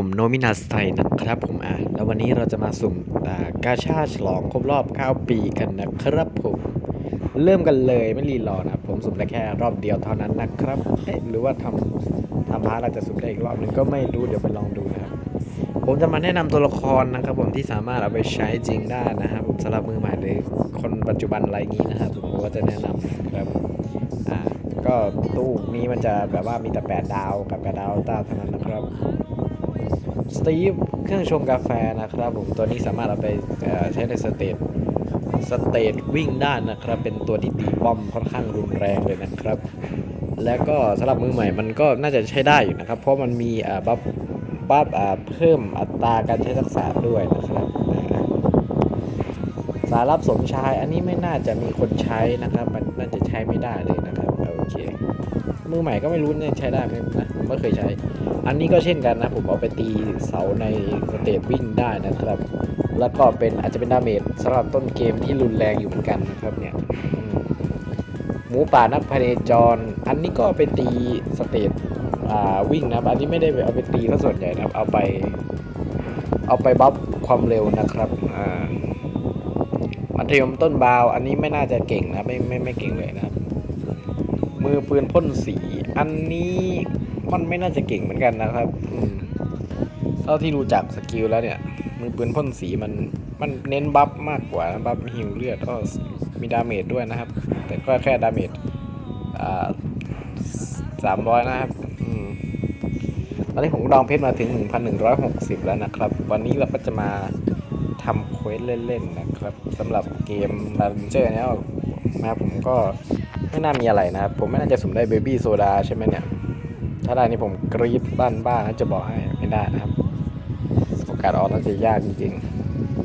ผมโนมินาสไทนะครับผมอะแล้ววันนี้เราจะมาสุ่มอ่ากาชาฉลองครบรอบ 9 ปีกันนะครับผมเริ่มกันเลยไม่รีรอนะผมสุ่มได้แค่รอบเดียวเท่านั้นนะครับเอ๊ะหรือว่าทำทำพาร์ทเราจะสุ่มได้อีกรอบหนึ่งก็ไม่รู้เดี๋ยวไปลองดูนะครับผมจะมาแนะนำตัวละครนะครับผมที่สามารถเอาไปใช้จริงได้นะครับผมสำหรับมือใหม่หรือคนปัจจุบันอะไรงนี้นะครับผมก็จะแนะนำนะครับอ่าก็ตู้นี้มันจะแบบว่ามีแต่8ดดาวกับ8ดาวต้าเท่านั้นนะครับ สตีฟเครื่องชงกาแฟนะครับผมตัวนี้สามารถเอาไปใช้ในสเตจสเตจวิ่งได้นะครับ เป็นตัวที่ตีป้อมค่อนข้างรุนแรงเลยนะครับ แล้วก็สำหรับมือใหม่มันก็น่าจะใช้ได้อยู่นะครับ เพราะมันมีบัฟบัฟเพิ่มอัตราการใช้ทักษะด้วยนะครับสารับสมชายอันนี้ไม่น่าจะมีคนใช้นะครับ มันน่าจะใช้ไม่ได้เลยนะครับโอเคมือใหม่ก็ไม่รู้เนี่ยใช้ได้ไหมนะไม่เคยใช้ อันนี้ก็เช่นกันนะ ผมเอาไปตีเสาในสเตจวิ่งได้นะครับ แล้วก็เป็นอาจจะเป็นดาเมจสำหรับต้นเกมที่รุนแรงอยู่เหมือนกันนะครับเนี่ยมหมูป่านักพเนจร อันนี้ก็เอาไปตีสเตจวิ่งนะอันนี้ไม่ได้เอาไปตีซะส่วนใหญ่นะเอาไป เอาไปบัฟความเร็วนะครับอ่ามัธยมต้นบาว อันนี้ไม่น่าจะเก่งนะไม่ไม่ไม่เก่งเลยนะมือปืนพ่นสี อันนี้ มันไม่น่าจะเก่งเหมือนกันนะครับอืมเท่าที่รู้จักสกิลแล้วเนี่ยมือปืนพ่นสีมันมันเน้นบัฟมากกว่านะบัฟฮิวเลือดก็มีดาเมจด้วยนะครับ แต่ก็แค่ดาเมจอ่าสามร้อยนะครับอืมตอนนี้ผมดองเพชรมาถึง 1,160 แล้วนะครับ วันนี้เราก็จะมาทำเควสเล่นๆนะครับสำหรับเกมมาเจอร์เนี่ยนะครับผมก็ไม่น่ามีอะไรนะครับ ผมไม่น่าจะสุ่มได้เบบี้โซดาใช่ไหมเนี่ย ถ้าได้นี่ผมกรี๊ดบ้านบ้านะจะบอกให้ไม่ได้นะครับ โอกาสออกน่าจะยากจริง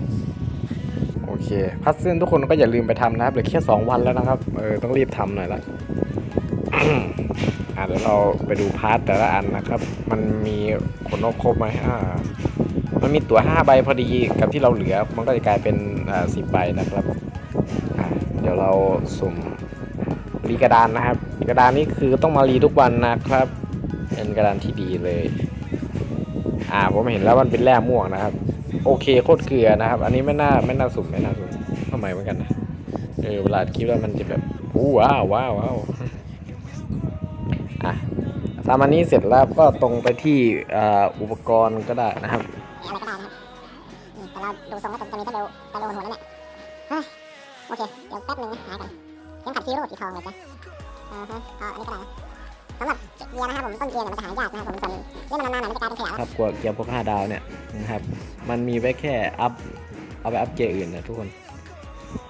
ๆ โอเค พัซเซิลทุกคนก็อย่าลืมไปทำนะครับเหลือแค่2วันแล้วนะครับ เออต้องรีบทำหน่อยละอะเดี๋ยวเราไปดูพาร์ทแต่ละอันนะครับ มันมีขนนกครบไหมอ่ามันมีตั๋ว5ใบพอดีกับที่เราเหลือ มันก็จะกลายเป็นอ่าสิบใบนะครับอะเดี๋ยวเราสุ่มรีกระดานนะครับ กระดานนี้คือต้องมารีทุกวันนะครับ เป็นกระดานที่ดีเลย อ่าผมเห็นแล้วมันเป็นแร่ม่วงนะครับ โอเคโคตรเกลือนะครับ อันนี้ไม่น่าไม่น่าสุ่มไม่น่าสุ่มทำไมเหมือนกันนะเออเวลาคิดว่ามันจะแบบอู้ว้าวว้าวว้าวอะตามอันนี้เสร็จแล้วก็ตรงไปที่อ่าอุปกรณ์ก็ได้นะครับอะไรก็ได้นะครับแต่เราดูทรงแล้วจะมีแค่เบลไปโดนหัวนั่นแหละเฮ้ยโอเค เดี๋ยวแป๊บนึงนะหายกันเข็มขัดซีโร่สีทองเลยจ้ะอ่าฮะเอาอันนี้ก็ได้นะ สำหรับเกียร์นะครับผมต้นเกียร์เนี่ยมันจะหายากนะครับผมส่วนเล่นมันนานๆมันจะกลายเป็นขยะครับกว่าเกียร์พวก5ดาวเนี่ยนะครับมันมีไว้แค่อัพเอาไปอัพเกียร์อื่นนะทุกคน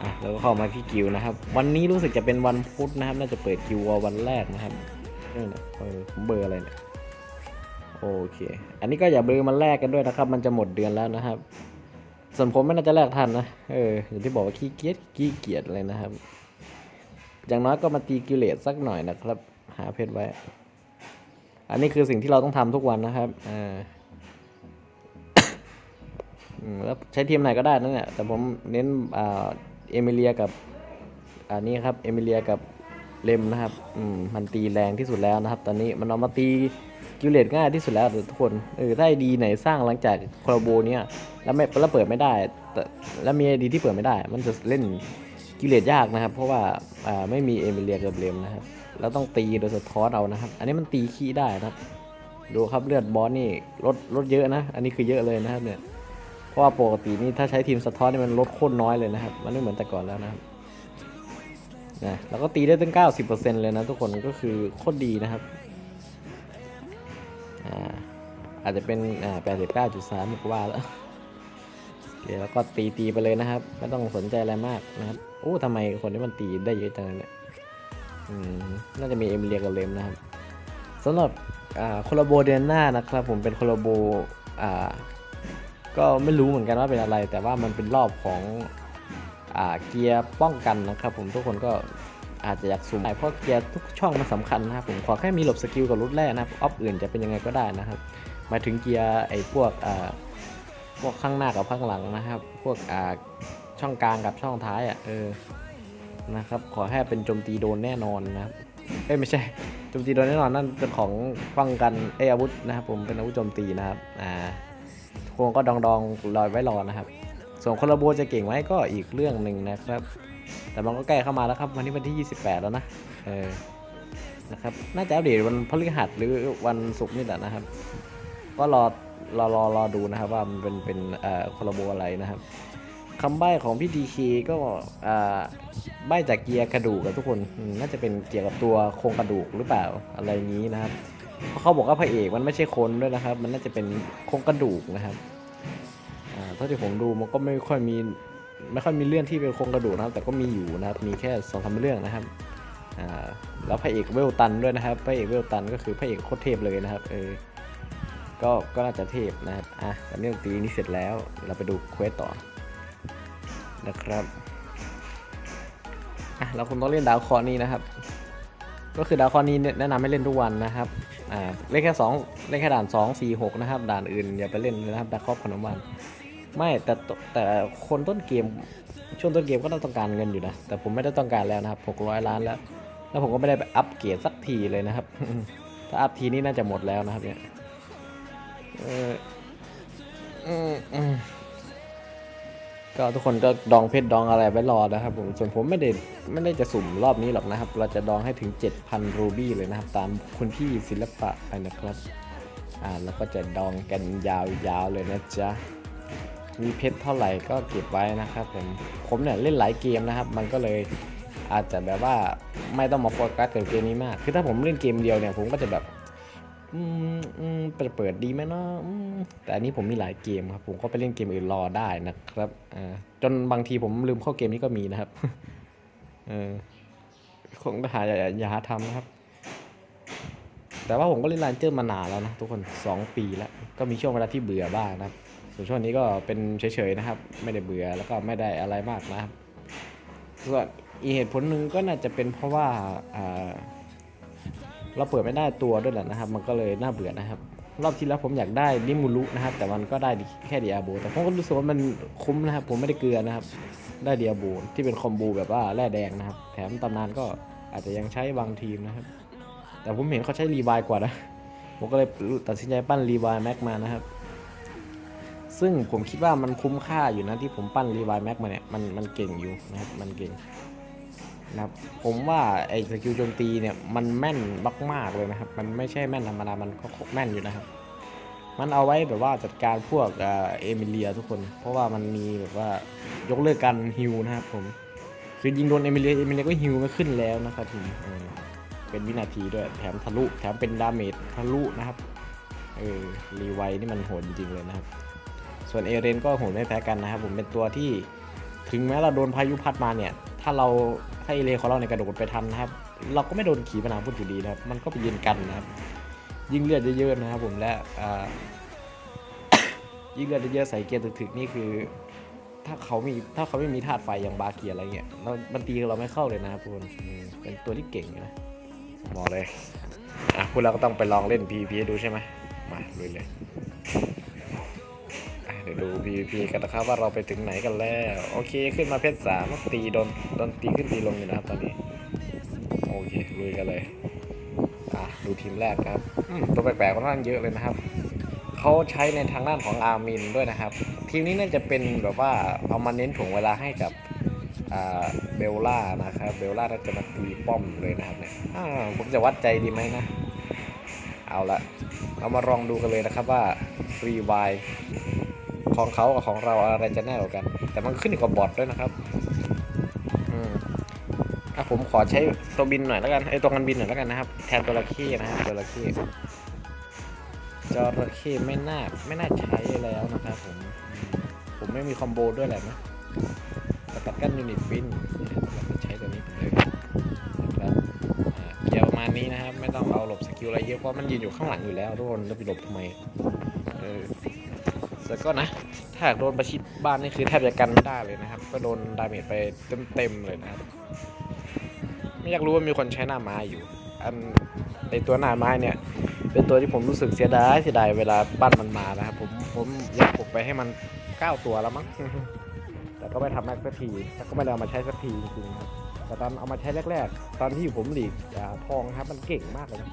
อะแล้วก็เข้ามาที่กิวนะครับ วันนี้รู้สึกจะเป็นวันพุธนะครับ น่าจะเปิดกิววันแรกนะครับนี่นะเออผมเบอร์อะไรเนี่ยโอเค อันนี้ก็อย่าเบอร์มันแลกกันด้วยนะครับ มันจะหมดเดือนแล้วนะครับ ส่วนผมไม่น่าจะแลกทันนะเอออย่างที่บอกว่าขี้เกียจขี้เกียจเลยนะครับ อย่างน้อยก็มาตีกิเลสสักหน่อยนะครับ หาเพชรไว้ อันนี้คือสิ่งที่เราต้องทำทุกวันนะครับอ่าแล้วใช้ทีมไหนก็ได้นั่นแหละแต่ผมเน้นอ่าเอมิเลียกับอันนี้ครับเอมิเลียกับเลมนะครับอืมมันตีแรงที่สุดแล้วนะครับ ตอนนี้มันเอามาตีกิเลสง่ายที่สุดแล้วทุกคนเออถ้าไอดีไหนสร้างหลังจากคอลโบเนี้ยแล้วไม่แล้วเปิดไม่ได้แต่แล้วมีไอดีที่เปิดไม่ได้ มันจะเล่นกิเลสยากนะครับ เพราะว่าอ่าไม่มีเอมิเลียกับเลมนะครับ แล้วต้องตีโดยสะท้อนเอานะครับ อันนี้มันตีขี้ได้นะครับ ดูครับเลือดบอสนี่ลดลดเยอะนะ อันนี้คือเยอะเลยนะครับเนี่ย เพราะว่าปกตินี่ถ้าใช้ทีมสะท้อนนี่มันลดโคตรน้อยเลยนะครับ มันไม่เหมือนแต่ก่อนแล้วนะครับนะแล้วก็ตีได้ตั้ง 90%เลยนะทุกคนก็คือโคตรดีนะครับอ่าอาจจะเป็นอ่า89.3กว่าแล้วโอเคแล้วก็ตีตีไปเลยนะครับ ไม่ต้องสนใจอะไรมากนะครับโอ้ทำไมคนที่มันตีได้เยอะจังเลยเนี่ย น่าจะมีเอมิเลียกับเลมนะครับสำหรับอ่าโคลาโบเดือนหน้านะครับ ผมเป็นโคลาโบก็ไม่รู้เหมือนกันว่าเป็นอะไร แต่ว่ามันเป็นรอบของอเกียร์ป้องกันนะครับ ผมทุกคนก็อาจจะอยากซูมเพราะเกียร์ทุกช่องมันสำคัญนะครับผมขอแค่มีหลบสกิลกับรุดแรกนะครับออฟอื่นจะเป็นยังไงก็ได้นะครับมาถึงเกียร์ไอ้พวกพวกข้างหน้ากับข้างหลังนะครับ พวกช่องกลางกับช่องท้ายอะเออ นะครับ ขอแค่เป็นโจมตีโดนแน่นอนนะครับเอ้ยไม่ใช่โจมตีโดนแน่นอนนั่นเป็นของป้องกันเออาวุธนะครับ ผมเป็นอาวุธโจมตีนะครับอ่าทุกคนก็ดองดองๆรอยไว้รอนะครับ ส่วนคนละโบจะเก่งไหมก็อีกเรื่องหนึ่งนะครับ แต่มันก็ใกล้เข้ามาแล้วครับ วันนี้วันที่ 28 แล้วนะเออนะครับน่าจะอัปเดตวันพฤหัสหรือวันศุกร์นี่แหละนะครับ ก็รอรอรอรอดูนะครับว่ามันเป็นเป็นเอ่อคนละโบอะไรนะครับ คำใบ้ของพี่ดีเคก็ใบ้จากเกียร์กระดูกกับทุกคนน่าจะเป็นเกี่ยวกับตัวโครงกระดูกหรือเปล่าอะไรนี้นะครับเพราะเขาบอกว่าพระเอกมันไม่ใช่คนด้วยนะครับ มันน่าจะเป็นโครงกระดูกนะครับเท่าที่ผมดูมันก็ไม่ค่อยมีไม่ค่อยมีเรื่องที่เป็นโครงกระดูกนะครับ แต่ก็มีอยู่นะครับมีแค่สองสามเรื่องนะครับแล้วพระเอกเวลตันด้วยนะครับพระเอกเวลตันก็คือพระเอกโคตรเทพเลยนะครับเออก็ก็น่าจะเทพนะครับอะตอนนี้ดนตรีนี้เสร็จแล้วเราไปดูเควสต่อ นะครับอะเราคงต้องเล่นดาวคราะห์นี้นะครับ ก็คือดาวคราะห์นี้แนะนำให้เล่นทุกวันนะครับอ่าเล่นแค่สองเล่นแค่ด่านสองสี่หกนะครับ ด่านอื่นอย่าไปเล่นเลยนะครับดาวคราะห์พนมวันไม่แต่แต่คนต้นเกมช่วงต้นเกมก็ต้องการเงินอยู่นะ แต่ผมไม่ได้ต้องการแล้วนะครับ600 ล้านแล้ว แล้วผมก็ไม่ได้ไปอัพเกียรติสักทีเลยนะครับ ถ้าอัพทีนี้น่าจะหมดแล้วนะครับเนี่ยเอออืมอืม ก็ทุกคนก็ดองเพชรดองอะไรไว้รอนะครับผมส่วนผมไม่ได้ไม่ได้จะสุ่มรอบนี้หรอกนะครับ เราจะดองให้ถึง 7,000 รูบี้เลยนะครับ ตามคุณพี่ศิลปะไปนะครับอ่าแล้วก็จะดองกันยาวๆเลยนะจ๊ะมีเพชรเท่าไหร่ก็เก็บไว้นะครับผมผมเนี่ยเล่นหลายเกมนะครับ มันก็เลยอาจจะแบบว่าไม่ต้องมาโฟกัสกับเกมนี้มาก คือถ้าผมเล่นเกมเดียวเนี่ยผมก็จะแบบ อืมอืมเปิดเปิดดีไหมเนาะอืมแต่อันนี้ผมมีหลายเกมครับผมก็ไปเล่นเกมอื่นรอได้นะครับอ่าจนบางทีผมลืมเข้าเกมนี้ก็มีนะครับเออคงหาอย่าอย่าหาทำนะครับ แต่ว่าผมก็เล่นไลน์เจอร์มานานแล้วนะทุกคนสองปีแล้ว ก็มีช่วงเวลาที่เบื่อบ้างนะครับส่วนช่วงนี้ก็เป็นเฉยๆนะครับ ไม่ได้เบื่อแล้วก็ไม่ได้อะไรมากนะครับส่วนอีเหตุผลหนึ่งก็น่าจะเป็นเพราะว่าอ่า เราเปิดไม่ได้ตัวด้วยแหละนะครับ มันก็เลยน่าเบื่อนะครับ รอบที่แล้วผมอยากได้นิมูรุนะครับ แต่มันก็ได้แค่เดียโบแต่ผมก็รู้สึกว่ามันคุ้มนะครับ ผมไม่ได้เกลือนะครับ ได้เดียโบที่เป็นคอมโบแบบว่าแร่แดงนะครับ แถมตำนานก็อาจจะยังใช้บางทีมนะครับ แต่ผมเห็นเขาใช้รีไวกว่านะ ผมก็เลยตัดสินใจปั้นรีไวแม็กมานะครับซึ่งผมคิดว่ามันคุ้มค่าอยู่นะที่ผมปั้นรีไวแม็กมาเนี่ยมันมันเก่งอยู่นะครับมันเก่ง นะครับผมว่าไอ้สกิลโจมตีเนี่ยมันแม่นมากๆเลยนะครับ มันไม่ใช่แม่นธรรมดา มันก็แม่นอยู่นะครับ มันเอาไว้แบบว่าจัดการพวกเอเมิเลียทุกคน เพราะว่ามันมีแบบว่ายกเลิกการฮิวนะครับผม คือยิงโดนเอมิเลีย เอมิเลียก็ฮิวไม่ขึ้นแล้วนะครับผมเป็นวินาทีด้วย แถมทะลุ แถมเป็นดาเมจทะลุนะครับ เออ รีไวนี่มันโหดจริงเลยนะครับ ส่วนเอเรนก็โหดไม่แพ้กันนะครับผม เป็นตัวที่ถึงแม้เราโดนพายุพัดมาเนี่ย ถ้าเราถ้เอเรนของเราในกระโดดไปทันนะครับ เราก็ไม่โดนขีปนาวุธอยู่ดีนะครับ มันก็ไปยืนกันนะครับ ยิ่งเลือดเยอะๆนะครับผมและยิ่งเลือดเยอะใส่เกียร์ถึกๆนี่คือ ถ้าเขามีถ้าเขาไม่มีธาตุไฟอย่างบาเกียอะไรเงี้ยเรามันตีเราไม่เข้าเลยนะครับทุกคนเป็นตัวที่เก่งนะบอกเลยอะพวกเราก็ต้องไปลองเล่น PVP ให้ดูใช่ไหมมาลุยเลย เดี๋ยวดู PVP กันนะครับว่าเราไปถึงไหนกันแล้ว โอเคขึ้นมาเพชรสามตีโดนโดนตีขึ้นตีลงอยู่นะครับตอนนี้ โอเคลุยกันเลยอะดูทีมแรกครับตัวแปลกๆค่อนข้างเยอะเลยนะครับเขาใช้ในทางด้านของอาร์มินด้วยนะครับ ทีมนี้น่าจะเป็นแบบว่าเอามาเน้นถ่วงเวลาให้กับเบลล่านะครับเบลล่าน่าจะมาตีป้อมเลยนะครับเนี่ยผมจะวัดใจดีไหมนะ เอาละเรามาลองดูกันเลยนะครับว่ารีไว ของเขากับของเราอะไรจะแน่กว่ากัน แต่มันขึ้นอยู่กับบอทด้วยนะครับอืมอะผมขอใช้ตัวบินหน่อยแล้วกันไอ้ตัวกันบินหน่อยแล้วกันนะครับ แทนตัวระเข้นะครับตัวระเข้จระเข้ไม่น่าไม่น่าใช้แล้วนะครับผม ผมไม่มีคอมโบด้วยแหละนะสกัดกั้นยูนิตบินเราจะใช้ตัวนี้เลยนะครับอ่าเกี่ยวประมาณนี้นะครับ ไม่ต้องเอาหลบสกิลอะไรเยอะเพราะมันยืนอยู่ข้างหลังอยู่แล้วทุกคนแล้วไปหลบทำไมเออ แต่ก็นะ ถ้าหากโดนประชิดบ้านนี่คือแทบจะกันไม่ได้เลยนะครับ ก็โดนดาเมจไปเต็มๆเลยนะครับไม่อยากรู้ว่ามีคนใช้หน้าไม้อยู่ อันในตัวหน้าไม้เนี่ย เป็นตัวที่ผมรู้สึกเสียดายเสียดายเวลาปั้นมันมานะครับผมผมอยากปลุกไปให้มันเก้าตัวแล้วมั้งแต่ก็ไม่ทำแม็กสักทีแล้วก็ไม่ได้เอามาใช้สักทีจริงๆครับแต่ตอนเอามาใช้แรก ๆ ตอนที่อยู่ผมหลีกทองครับมันเก่งมากเลยนะ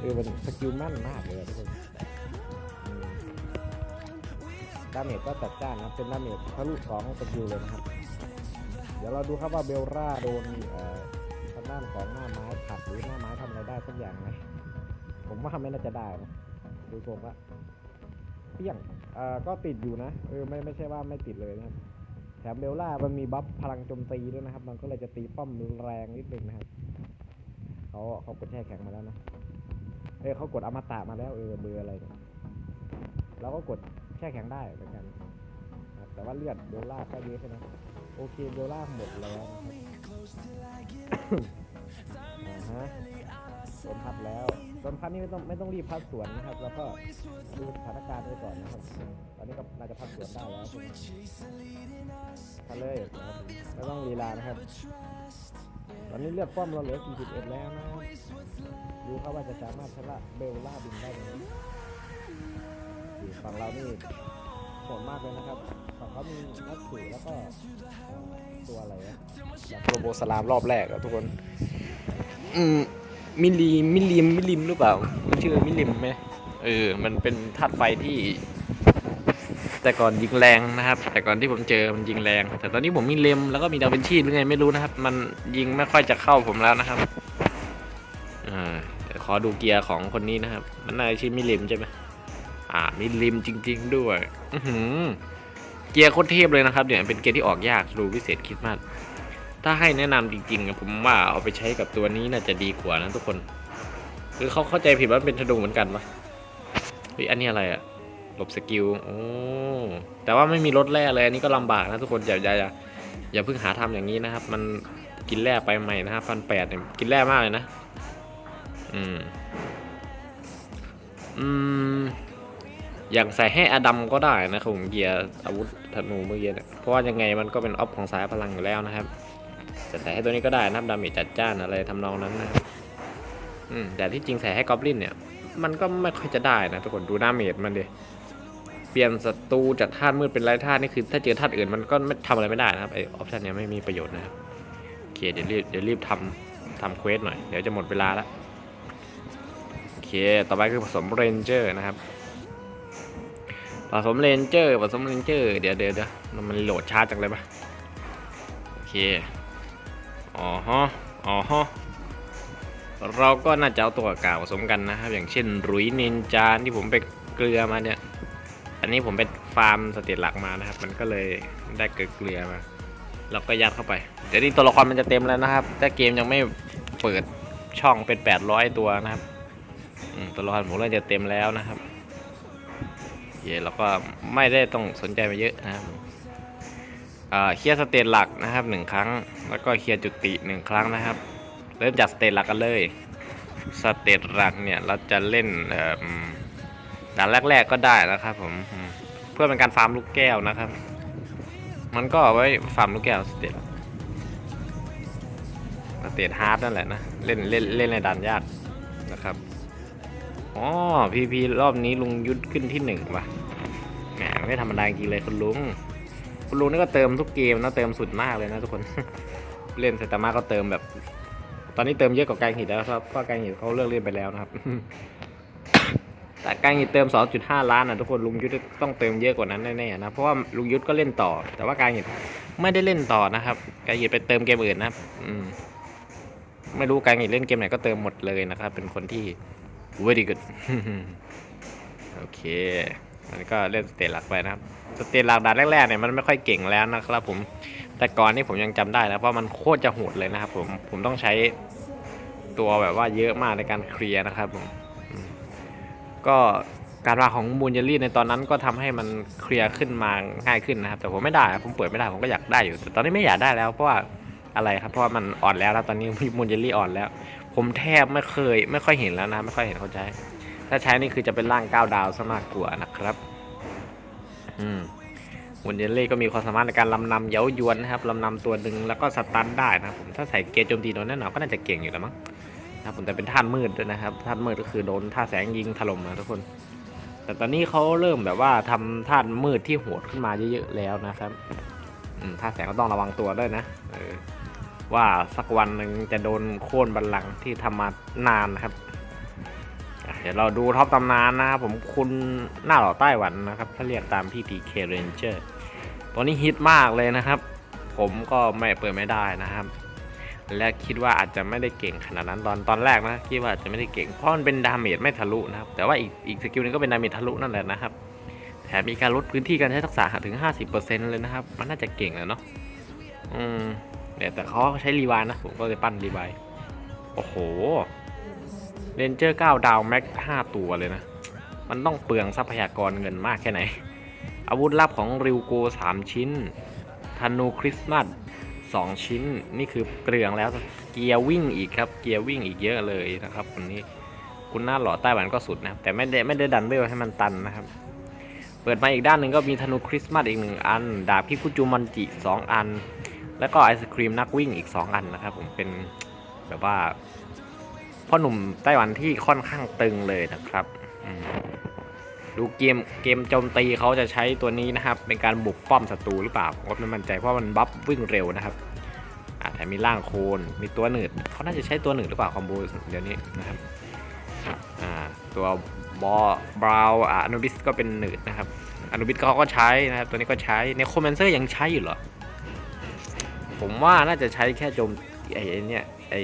เออมันสกิลแม่นมากเลยทุกคนาเมจก็จัดจ้านนะเป็นดาเมจทะลุสองสกิลเลยนะครับ เดี๋ยวเราดูครับว่าเบลล่าโดนทางด้านของหน้าไม้ขัดหรือหน้าไม้ทำอะไรได้สักอย่างไหมผมว่าไม่น่าจะได้นะดูทรงละเปี้ยงเอ่อก็ติดอยู่นะเออไม่ไม่ใช่ว่าไม่ติดเลยนะครับแถมเบลล่ามันมีบัฟพลังโจมตีด้วยนะครับ มันก็เลยจะตีป้อมแรงนิดนึงนะครับเขาเขากดแช่แข็งมาแล้วนะเออเขากดอมตะมาแล้วเออเบอร์อะไรเนี่ยเราก็กด แช่แข็งได้เหมือนกันนะครับแต่ว่าเลือดเบลล่าก็เยอะใช่ไหมโอเคเบลล่าหมดแล้วนะครับอ่าฮะโดนพัดแล้วโดนพัดนี่ไม่ต้องไม่ต้องรีบพัดสวนนะครับ แล้วก็ดูสถานการณ์ไปก่อนนะครับ ตอนนี้ก็น่าจะพัดสวนได้แล้วใช่ไหมพัดเลยนะครับไม่ต้องลีลานะครับ ตอนนี้เลือดป้อมเราเหลือ 41 แล้วนะดูครับว่าจะสามารถชนะเบลล่าบินได้ไหมอยู่ ฝั่งเรานี่โหดมากเลยนะครับฝั่งเขามีนักขู่แล้วก็ตัวอะไรนะโรโบสลามรอบแรกอะทุกคน อืมมิลลีมิลลิมมิลลิมหรือเปล่า มันชื่อมิลลิมไหมเออ มันเป็นธาตุไฟที่ แต่ก่อนยิงแรงนะครับ แต่ก่อนที่ผมเจอมันยิงแรง แต่ตอนนี้ผมมีเลมแล้วก็มีดาวินชีหรือไงไม่รู้นะครับ มันยิงไม่ค่อยจะเข้าผมแล้วนะครับ อ่าขอดูเกียร์ของคนนี้นะครับ มันนาจะชื่อมิลิมใช่ไหม อ่ามิลิมจริง ๆ ด้วย อือหือ เกียร์โคตรเทพเลยนะครับ เนี่ยเป็นเกียร์ที่ออกยากดูพิเศษคิดมากถ้าให้แนะนำจริงๆอะผมว่าเอาไปใช้กับตัวนี้น่าจะดีกว่านะทุกคนคือเขาเข้าใจผิดว่าเป็นธนูเหมือนกันปะเฮ้ยอันนี้อะไรอะหลบสกิลโอ้แต่ว่าไม่มีรถแร่เลยอันนี้ก็ลำบากนะทุกคนอย่าอย่าอย่าอย่าเพิ่งหาทำอย่างนี้นะครับ มันกินแร่ไปใหม่นะครับพันแปดเนี่ยกินแร่มากเลยนะ อืมอืม อย่างใส่ให้อดัมก็ได้นะครับผมเกียร์อาวุธธนูเมื่อกี้เนี่ยเพราะว่ายังไงมันก็เป็นออฟของสายพลังอยู่แล้วนะครับแต่ใส่ให้ตัวนี้ก็ได้นะครับดาเมจจัดจ้านอะไรทำนองนั้นนะครับอืมแต่ที่จริงใส่ให้กอบลินเนี่ย มันก็ไม่ค่อยจะได้นะทุกคนดูดาเมจมันดิเปลี่ยนศัตรูจากธาตุมืดเป็นไร้ธาตุนี่คือ ถ้าเจอธาตุอื่นมันก็ไม่ทำอะไรไม่ได้นะครับไอออปชันเนี้ยไม่มีประโยชน์นะครับโอเคเดี๋ยวรีบเดี๋ยวรีบทำทำเควสหน่อยเดี๋ยวจะหมดเวลาแล้วโอเค ต่อไปคือผสมเรนเจอร์นะครับ ผสมเรนเจอร์ผสมเรนเจอร์เดี๋ยวเดี๋ยวเดี๋ยวมันโหลดชา้าจังเลยปะโอเคอ๋อฮะอ๋อฮะเราก็น่าจะเอาตัวเก่าผสมกันนะครับ อย่างเช่นรุยนินจานที่ผมไปเกลือมาเนี่ย อันนี้ผมไปฟาร์มสเตตหลักมานะครับ มันก็เลยได้เกลือเกลือมาเราก็ยัดเข้าไป เดี๋ยวนี้ตัวละครมันจะเต็มแล้วนะครับ แต่เกมยังไม่เปิดช่องเป็น 800 ตัวนะครับตัวละครผมเริ่มจะเต็มแล้วนะครับ เย่เราก็ไม่ได้ต้องสนใจมาเยอะนะครับเคลียร์สเตจหลักนะครับหนึ่งครั้ง แล้วก็เคลียร์จุติหนึ่งครั้งนะครับ เริ่มจากสเตจหลักกันเลยสเตจหลักเนี่ยเราจะเล่นด่านแรก ๆก็ได้นะครับผมเพื่อเป็นการฟาร์มลูกแก้วนะครับ มันก็ไว้ฟาร์มลูกแก้วสเตจสเตจฮาร์ดนั่นแหละนะเล่นเล่นเล่นในด่านยากนะครับ อ๋อพีพีรอบนี้ลุงยุทธขึ้นที่หนึ่งว่ะแหมไม่ธรรมดาจริงเลยคุณลุง คุณลุงนี่ก็เติมทุกเกมนะเติมสุดมากเลยนะทุกคน เล่นไซตามะก็เติมแบบ ตอนนี้เติมเยอะกว่าแกงหิดแล้วครับเพราะแกงหิดเขาเลิกเล่นไปแล้วนะครับ แต่แกงหิดเติม 2.5 ล้านนะทุกคนลุงยุทธต้องเติมเยอะกว่านั้นแน่ๆนะเพราะว่าลุงยุทธก็เล่นต่อ แต่ว่าแกงหิดไม่ได้เล่นต่อนะครับแกงหิดไปเติมเกมอื่นนะครับอืมไม่รู้แกงหิดเล่นเกมไหนก็เติมหมดเลยนะครับ เป็นคนที่ very good โอเคอันนี้ก็เล่นสเตจหลักไปนะครับ สเตจหลักด่านแรกๆเนี่ยมันไม่ค่อยเก่งแล้วนะครับผม แต่ก่อนนี่ผมยังจำได้นะเพราะมันโคตรจะโหดเลยนะครับผม ผมต้องใช้ตัวแบบว่าเยอะมากในการเคลียร์นะครับผม ก็การมาของมูนเยลลี่ในตอนนั้นก็ทำให้มันเคลียร์ขึ้นมาง่ายขึ้นนะครับ แต่ผมไม่ได้ ผมเปิดไม่ได้ ผมก็อยากได้อยู่ แต่ตอนนี้ไม่อยากได้แล้วเพราะว่าอะไรครับ เพราะว่ามันอ่อนแล้วแล้วตอนนี้มูนเยลลี่อ่อนแล้ว ผมแทบไม่เคย ไม่ค่อยเห็นแล้วนะ ไม่ค่อยเห็นเขาใช้ ถ้าใช้นี่คือจะเป็นร่าง9ดาวซะมากกว่านะครับ อืมวุนเยลเล่ก็มีความสามารถในการลำนำเย้ายวนนะครับลำนำตัวหนึ่งแล้วก็สตันได้นะผมถ้าใส่เกียร์โจมตีโดนแน่นอนก็น่าจะเก่งอยู่แล้วมั้งนะผมแต่เป็นท่านมืดด้วยนะครับท่านมืดก็คือโดนท่าแสงยิงถล่มนะทุกคน แต่ตอนนี้เขาเริ่มแบบว่าทำท่านมืดที่โหดขึ้นมาเยอะๆแล้วนะครับอืมท่าแสงก็ต้องระวังตัวด้วยนะเออ ว่าสักวันหนึ่งจะโดนโค่นบัลลังก์ที่ทำมานานนะครับ เดี๋ยวเราดูท็อปตำนานนะครับผมคุณหน้าหล่อไต้หวันนะครับ ถ้าเรียกตามพี่ PK Ranger ตัวนี้ฮิตมากเลยนะครับ ผมก็ไม่เปิดไม่ได้นะครับ และคิดว่าอาจจะไม่ได้เก่งขนาดนั้นตอนตอนแรกนะคิดว่าจะไม่ได้เก่งเพราะมันเป็นดาเมจไม่ทะลุนะครับ แต่ว่าอีกอีกสกิลนึงก็เป็นดาเมจทะลุนั่นแหละนะครับแถมมีการลดพื้นที่การใช้ทักษะถึง 50%เลยนะครับ มันน่าจะเก่งแล้วเนาะอืม เดี๋ยแต่เขาใช้รีวายนะ ผมก็เลยปั้นรีวายโอ้โหเรนเจอร์9ดาวแม็ก5ตัวเลยนะ มันต้องเปลืองทรัพยากรเงินมากแค่ไหน อาวุธลับของริวโก3ชิ้นธนูคริสต์มาส2ชิ้นนี่คือเปลืองแล้วเกียร์วิ่งอีกครับเกียร์วิ่งอีกเยอะเลยนะครับคนนี้คุณหน้าหล่อไต้หวันก็สุดนะครับ แต่ไม่ได้ไม่ได้ดันเวลให้มันตันนะครับ เปิดมาอีกด้านหนึ่งก็มีธนูคริสต์มาสอีกหนึ่งอัน ดาบคิคุจูมันจิสองอัน แล้วก็ไอศครีมนักวิ่งอีก 2 อันนะครับผมเป็นแบบว่าพ่อหนุ่มไต้หวันที่ค่อนข้างตึงเลยนะครับดูเกมเกมโจมตีเขาจะใช้ตัวนี้นะครับ เป็นการบุกป้อมศัตรูหรือเปล่าผมก็ไม่มั่นใจเพราะมันบัฟวิ่งเร็วนะครับอาแถมมีร่างโคนมีตัวหนืดเขาน่าจะใช้ตัวหนืดหรือเปล่าคอมโบเดี๋ยวนี้นะครับตัวบอบราวอ่าอนุบิสก็เป็นหนืดนะครับอนุบิสเขาก็ใช้นะครับตัวนี้ก็ใช้เนโครแมนเซอร์ยังใช้อยู่เหรอ ผมว่าน่าจะใช้แค่โจมไอ้ไอ้เนี่ยไอ้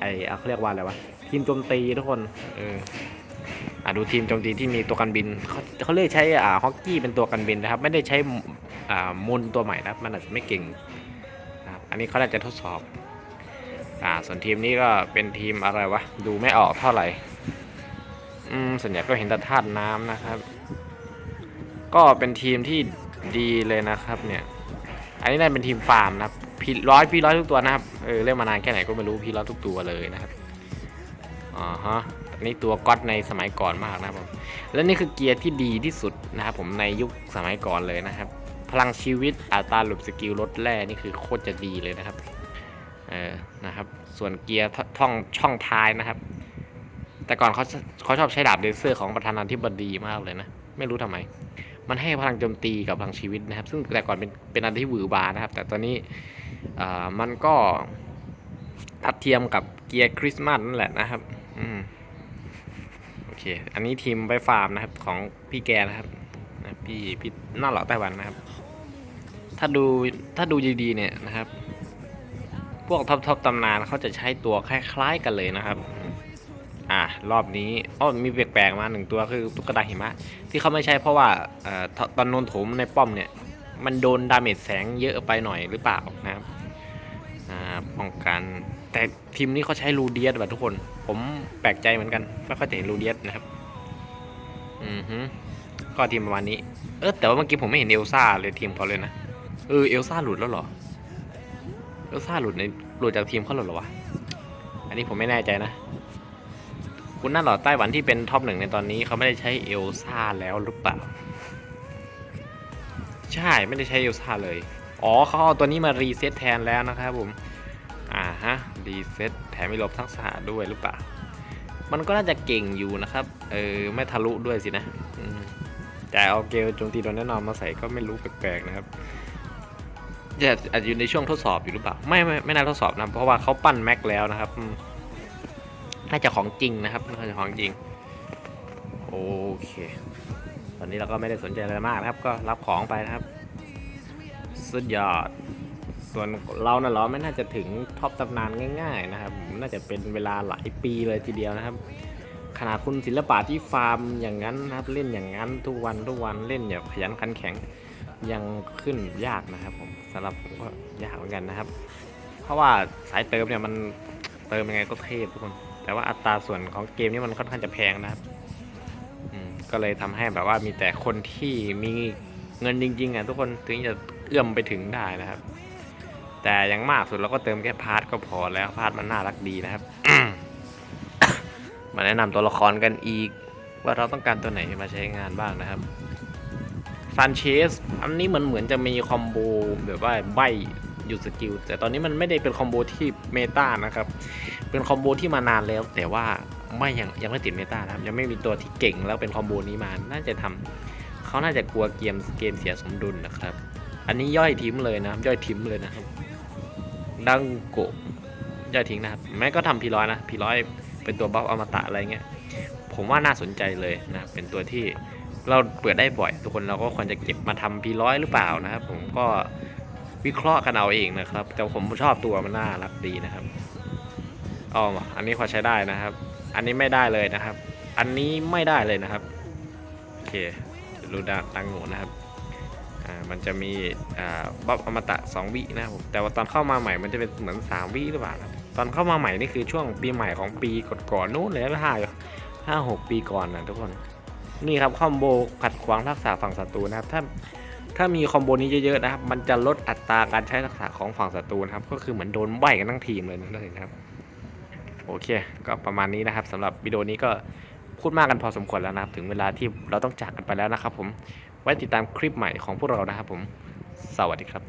ไอ้อะเขาเรียกว่าอะไรวะทีมโจมตีทุกคนเอออะดูทีมโจมตีที่มีตัวกันบินเขาเขาเลือกใช้อ่าฮอกกี้เป็นตัวกันบินนะครับ ไม่ได้ใช้อ่ามุนตัวใหม่นะครับมันอาจจะไม่เก่งนะครับอันนี้เขาน่าจะทดสอบอ่าส่วนทีมนี้ก็เป็นทีมอะไรวะดูไม่ออกเท่าไหร่อืมส่วนใหญ่ก็เห็นแต่ธาตุน้ำนะครับ ก็เป็นทีมที่ดีเลยนะครับเนี่ย อันนี้น่าเป็นทีมฟาร์มนะครับ พีร้อยพีร้อยทุกตัวนะครับ เออเล่นมานานแค่ไหนก็ไม่รู้พีร้อยทุกตัวเลยนะครับอ่าฮะนนี้ตัวก๊อตในสมัยก่อนมากนะครับผม และนี่คือเกียร์ที่ดีที่สุดนะครับผมในยุคสมัยก่อนเลยนะครับ พลังชีวิตอัตราหลุดสกิลลดแร่นี่คือโคตรจะดีเลยนะครับ เออ นะครับ ส่วนเกียร์ท่องช่องท้ายนะครับ แต่ก่อนเขาเขาชอบใช้ดาบเลเซอร์ของประธานาธิบดีมากเลยนะ ไม่รู้ทำไม มันให้พลังโจมตีกับพลังชีวิตนะครับ ซึ่งแต่ก่อนเป็นเป็นอันที่หวือบานะครับ แต่ตอนนี้ มันก็ทัดเทียมกับเกียร์คริสต์มาสนั่นแหละนะครับอืมโอเค อันนี้ทีมไปฟาร์มนะครับของพี่แกนะครับพี่พี่หน้าหล่อไต้หวันนะครับ ถ้าดูถ้าดูดีๆเนี่ยนะครับ พวกท็อปทอปตำนานเขาจะใช้ตัวคล้ายๆกันเลยนะครับอ่ารอบนี้อ้อมีแปลกๆมาหนึ่งตัวคือตุ๊กตาหิมะ ที่เขาไม่ใช่เพราะว่าอตอนโนนถมในป้อมเนี่ย มันโดนดาเมจแสงเยอะไปหน่อยหรือเปล่านะครับ ป้องกัน แต่ทีมนี้เขาใช้ลูเดียสแบบทุกคน ผมแปลกใจเหมือนกันไม่ค่อยจะเห็นลูเดียสนะครับ อือฮึก็ทีมประมาณนี้ เออแต่ว่าเมื่อกี้ผมไม่เห็นเอลซ่าเลยทีมเขาเลยนะ เออเอลซ่าหลุดแล้วเหรอ เอลซ่าหลุดในหลุดจากทีมเขาหลุดหรอวะ อันนี้ผมไม่แน่ใจนะ คุณน่าหล่อไต้หวันที่เป็นท็อปหนึ่งในตอนนี้เขาไม่ได้ใช้เอลซ่าแล้วหรือเปล่า ใช่ไม่ได้ใช้เอลซ่าเลย อ๋อเขาเอาตัวนี้มารีเซ็ตแทนแล้วนะครับผม รีเซ็ตแถมมีลบทักษะด้วยหรือเปล่า มันก็น่าจะเก่งอยู่นะครับ เออ ไม่ทะลุด้วยสินะแต่เอาเกลโจมตีโดนแน่นอนมาใส่ก็ไม่รู้แปลกๆนะครับจะอาจจะอยู่ในช่วงทดสอบอยู่หรือเปล่า ไม่ไม่ไม่น่าทดสอบนะเพราะว่าเขาปั้นแม็กแล้วนะครับน่าจะของจริงนะครับน่าจะของจริงโอเค ตอนนี้เราก็ไม่ได้สนใจอะไรมากนะครับ ก็รับของไปนะครับ สุดยอด ส่วนเราน่ะเหรอไม่น่าจะถึงท็อปตำนานง่ายๆนะครับ น่าจะเป็นเวลาหลายปีเลยทีเดียวนะครับ ขนาดคุณศิลปะที่ฟาร์มอย่างนั้นนะครับเล่นอย่างนั้นทุกวันทุกวันเล่นอย่างขยันขันแข็งยังขึ้นยากนะครับผมสำหรับผมก็ยากเหมือนกันนะครับ เพราะว่าสายเติมเนี่ยมันเติมยังไงก็เทพทุกคน แต่ว่าอัตราส่วนของเกมนี้มันค่อนข้างจะแพงนะครับก็เลยทำให้แบบว่ามีแต่คนที่มีเงินจริงๆอะทุกคนถึงจะเอื้อมไปถึงได้นะครับ แต่อยังมากสุดเราก็เติมแค่พาร์ทก็พอแล้วพาร์ทมันน่ารักดีนะครับ มาแนะนำตัวละครกันอีก ว่าเราต้องการตัวไหนมาใช้งานบ้างนะครับซานเชสอันนี้มันเหมือนจะมีคอมโบแบบว่าใบหยุดสกิลแต่ตอนนี้มันไม่ได้เป็นคอมโบที่เมตานะครับ เป็นคอมโบที่มานานแล้ว แต่ว่าไม่ยังยังไม่ติดเมตานะครับ ยังไม่มีตัวที่เก่งแล้วเป็นคอมโบนี้มา น่าจะทำเขาน่าจะกลัวเกมเกมเสียสมดุลนะครับ อันนี้ย่อยทิ้มเลยนะย่อยทิ้มเลยนะครับ ดังโกะอย่าทิ้งนะครับ แม้ก็ทำพีร้อยนะพีร้อยเป็นตัวบัฟอมตะอะไรเงี้ย ผมว่าน่าสนใจเลยนะ เป็นตัวที่เราเปิดได้บ่อย ทุกคนเราก็ควรจะเก็บมาทำพีร้อยหรือเปล่านะครับ ผมก็วิเคราะห์กันเอาเองนะครับ แต่ผมชอบตัวมันน่ารักดีนะครับอ๋ออันนี้พอใช้ได้นะครับ อันนี้ไม่ได้เลยนะครับ อันนี้ไม่ได้เลยนะครับ โอเครูดาตังโง่นะครับ อ่ามันจะมีอ่าบัฟอมตะ 2 วินะครับผมแต่ว่าตอนเข้ามาใหม่มันจะเป็นเหมือน 3 วิหรือเปล่าครับตอนเข้ามาใหม่นี่คือช่วงปีใหม่ของปีก่อนๆนู้นเลยห้าห้าหกปีก่อนนะทุกคนนี่ครับคอมโบขัดขวางทักษะฝั่งศัตรูนะครับถ้าถ้ามีคอมโบนี้เยอะๆนะครับ มันจะลดอัตราการใช้ทักษะของฝั่งศัตรูนะครับ ก็คือเหมือนโดนใบกันทั้งทีมเลยนะครับ โอเค ก็ประมาณนี้นะครับสำหรับวิดีโอนี้ก็พูดมากกันพอสมควรแล้วนะครับ ถึงเวลาที่เราต้องจากกันไปแล้วนะครับผม ไว้ติดตามคลิปใหม่ของพวกเรานะครับผม สวัสดีครับ